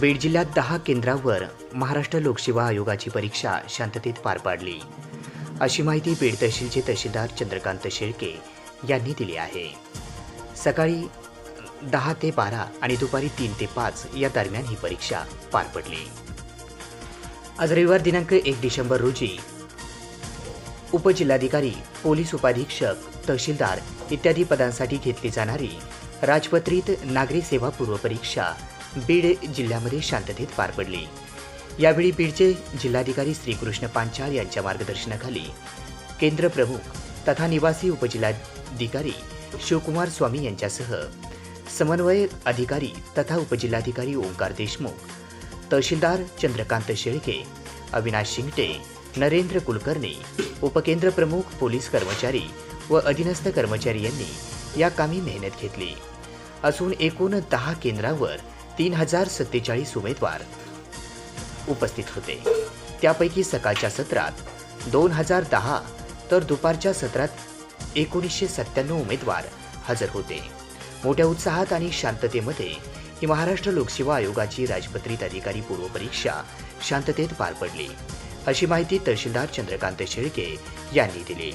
बीड जिल्ह्यात दहा केंद्रावर महाराष्ट्र लोकसेवा आयोगाची परीक्षा शांततेत पार पाडली. अशी माहिती बीड तहसीलचे तहसीलदार चंद्रकांत शेळके यांनी दिली आहे. सकाळी दहा ते बारा आणि दुपारी तीन ते पाच या दरम्यान ही परीक्षा पार पडली. आज रविवार दिनांक एक डिसेंबर रोजी उपजिल्हाधिकारी पोलीस उपाधीक्षक तहसीलदार इत्यादी पदांसाठी घेतली जाणारी राजपत्रित नागरी सेवा पूर्व परीक्षा बीड जिल्ह्यामध्ये शांततेत पार पडली. यावेळी बीडचे जिल्हाधिकारी श्रीकृष्ण पांचाळ यांच्या मार्गदर्शनाखाली केंद्र प्रमुख तथा निवासी उपजिल्हाधिकारी शिवकुमार स्वामी यांच्यासह समन्वय अधिकारी तथा उपजिल्हाधिकारी ओंकार देशमुख तहसीलदार चंद्रकांत शेळके अविनाश शिंगटे नरेंद्र कुलकर्णी उपकेंद्र प्रमुख पोलीस कर्मचारी व अधीनस्थ कर्मचारी यांनी या कामी मेहनत घेतली. असून एकूण दहा केंद्रावर तीन हजार सत्तेचाळीस उमेदवार उपस्थित होते. त्यापैकी सकाळच्या सत्रात दोन हजार दहा तर दुपारच्या सत्रात एकोणीसशे सत्त्याण्णव उमेदवार हजर होते. मोठ्या उत्साहात आणि शांततेमध्ये ही महाराष्ट्र लोकसेवा आयोगाची राजपत्रित अधिकारी पूर्वपरीक्षा शांततेत पार पडली. अशी माहिती तहसीलदार चंद्रकांत शेळके यांनी दिली.